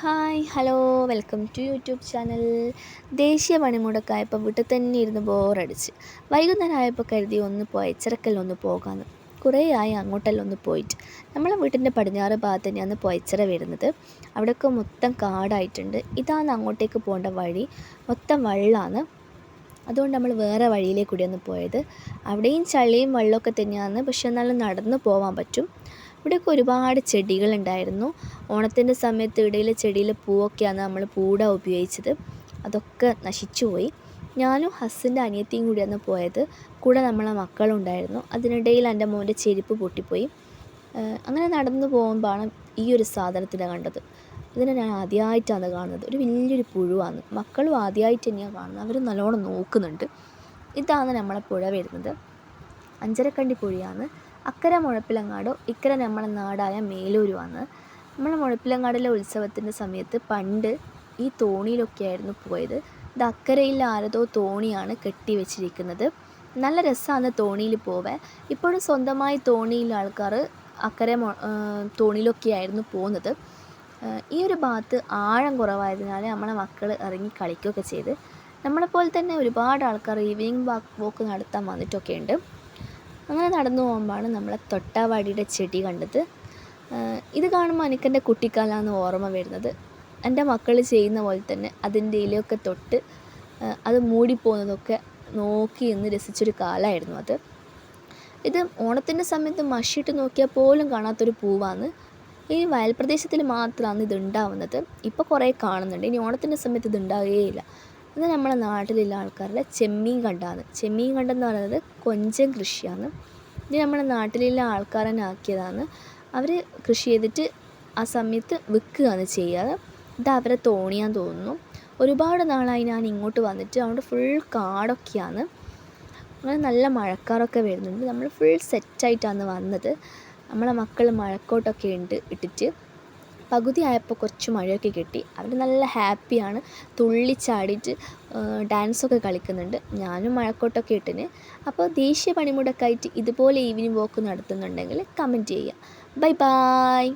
Hi hello welcome to YouTube channel. ദേശീയ പണിമുടക്കായപ്പോൾ വീട്ടിൽ തന്നെ ഇരുന്ന് ബോറടിച്ച്. വൈകുന്നേരം ആയപ്പോൾ കരുതി ഒന്ന് പോയി ചിറക്കലൊന്ന് പോകാമെന്ന് കുറേ ആയി അങ്ങോട്ടെല്ലാം ഒന്ന് പോയിട്ട്. നമ്മളെ വീട്ടിന്റെ പടിഞ്ഞാറ് ഭാഗത്ത് തന്നെയാണ് പൊയച്ചിറ വരുന്നത്. അവിടെയൊക്കെ മൊത്തം കാടായിട്ടുണ്ട്. ഇതാണ് അങ്ങോട്ടേക്ക് പോകേണ്ട വഴി. മൊത്തം വെള്ളമാണ് അതുകൊണ്ട് നമ്മൾ വേറെ വഴിയിലേക്കൂടിയാണ് പോയത്. അവിടെയും ചളിയും വെള്ളമൊക്കെ തന്നെയാണ്. പക്ഷെ എന്നാലും നടന്ന് പോകാൻ പറ്റും. ഇവിടെയൊക്കെ ഒരുപാട് ചെടികളുണ്ടായിരുന്നു. ഓണത്തിന്റെ സമയത്ത് ഇടയിൽ ചെടിയിലെ പൂവൊക്കെയാണ് നമ്മൾ പൂട ഉപയോഗിച്ചത്. അതൊക്കെ നശിച്ചു പോയി. ഞാനും ഹസ്സിന്റെ അനിയത്തിയും കൂടിയാണ് പോയത്. കൂടെ നമ്മളെ മക്കളുണ്ടായിരുന്നു. അതിനിടയിൽ എന്റെ മോന്റെ ചെരുപ്പ് പൊട്ടിപ്പോയി. അങ്ങനെ നടന്നു പോകുമ്പോഴാണ് ഈ ഒരു സാധനത്തിനെ കണ്ടത്. ഇതിനെ ഞാൻ ആദ്യമായിട്ടാണ് കാണുന്നത്. ഒരു വലിയൊരു പുഴുവാണ്. മക്കളും ആദ്യമായിട്ട് തന്നെയാണ് കാണുന്നത്. അവർ നല്ലോണം നോക്കുന്നുണ്ട്. ഇതാണ് നമ്മളെ പുഴ വരുന്നത്. അഞ്ചരക്കണ്ടി പുഴയാണ്. അക്കരെ മുഴപ്പിലങ്ങാടോ ഇക്കരെ നമ്മളെ നാടായ മേലൂരുമാണ് നമ്മളെ മുഴപ്പിലങ്ങാടിലെ ഉത്സവത്തിന്റെ സമയത്ത് പണ്ട് ഈ തോണിയിലൊക്കെ ആയിരുന്നു പോയത്. ഇത് അക്കരയിൽ ആരതോ തോണിയാണ് കെട്ടി വെച്ചിരിക്കുന്നത് നല്ല രസമാണ് തോണിയിൽ പോവാൻ. ഇപ്പോഴും സ്വന്തമായി തോണിയിൽ ആൾക്കാർ അക്കരെ തോണിയിലൊക്കെ ആയിരുന്നു പോകുന്നത് ഈ ഒരു ഭാഗത്ത് ആഴം കുറവായതിനാൽ നമ്മളെ മക്കൾ ഇറങ്ങി കളിക്കുകയൊക്കെ ചെയ്ത്. നമ്മളെപ്പോലെ തന്നെ ഒരുപാട് ആൾക്കാർ ഈവനിങ് വാക്ക് വോക്ക് നടത്താൻ വന്നിട്ടൊക്കെ ഉണ്ട് അങ്ങനെ നടന്നു പോകുമ്പോഴാണ് നമ്മളെ തൊട്ടാവാടിയുടെ ചെടി കണ്ടത്. ഇത് കാണുമ്പോൾ എനിക്കെന്റെ കുട്ടിക്കാലമാണ് ഓർമ്മ വരുന്നത്. എന്റെ മക്കൾ ചെയ്യുന്ന പോലെ തന്നെ അതിന്റെ ഇലയൊക്കെ തൊട്ട് അത് മൂടിപ്പോകുന്നതൊക്കെ നോക്കി എന്ന് രസിച്ചൊരു കാലമായിരുന്നു അത്. ഇത് ഓണത്തിന്റെ സമയത്ത് മഷിയിട്ട് നോക്കിയാൽ പോലും കാണാത്തൊരു പൂവാണ്. ഈ വയൽപ്രദേശത്തിൽ മാത്രമാണ് ഇത് ഉണ്ടാവുന്നത്. ഇപ്പോൾ കുറേ കാണുന്നുണ്ട്. ഇനി ഓണത്തിന്റെ സമയത്ത് ഇത് ഉണ്ടാവുകയില്ല. ഇത് നമ്മുടെ നാട്ടിലുള്ള ആൾക്കാരുടെ ചെമ്മീൻ കണ്ടാണ്. ചെമ്മീൻ കണ്ടെന്ന് പറയുന്നത് കൊഞ്ചൻ കൃഷിയാണ്. ഇത് നമ്മുടെ നാട്ടിലുള്ള ആൾക്കാർ തന്നെ ആക്കിയതാണ്. അവർ കൃഷി ചെയ്തിട്ട് ആ സമയത്ത് വിൽക്കുകയാണ് ചെയ്യാറ് ഇത് അവരെ തോണിയാൻ തോന്നുന്നു. ഒരുപാട് നാളായി ഞാൻ ഇങ്ങോട്ട് വന്നിട്ട് അവിടെ ഫുൾ കാടൊക്കെയാണ്. അങ്ങനെ നല്ല മഴക്കാറൊക്കെ വരുന്നുണ്ട്. നമ്മൾ ഫുൾ സെറ്റായിട്ടാണ് വന്നത്. നമ്മളെ മക്കൾ മഴക്കോട്ടൊക്കെ ഉണ്ട് ഇട്ടിട്ട്. പകുതി ആയപ്പോൾ കുറച്ച് മഴയൊക്കെ കിട്ടി. അവർ നല്ല ഹാപ്പിയാണ്. തുള്ളിച്ചാടിയിട്ട് ഡാൻസൊക്കെ കളിക്കുന്നുണ്ട്. ഞാനും മഴക്കോട്ടൊക്കെ ഇട്ടിന്. അപ്പോൾ ദേശീയ പണിമുടക്കായിട്ട് ഇതുപോലെ ഈവനിങ് വോക്ക് നടത്തുന്നുണ്ടെങ്കിൽ കമന്റ് ചെയ്യുക. Bye bye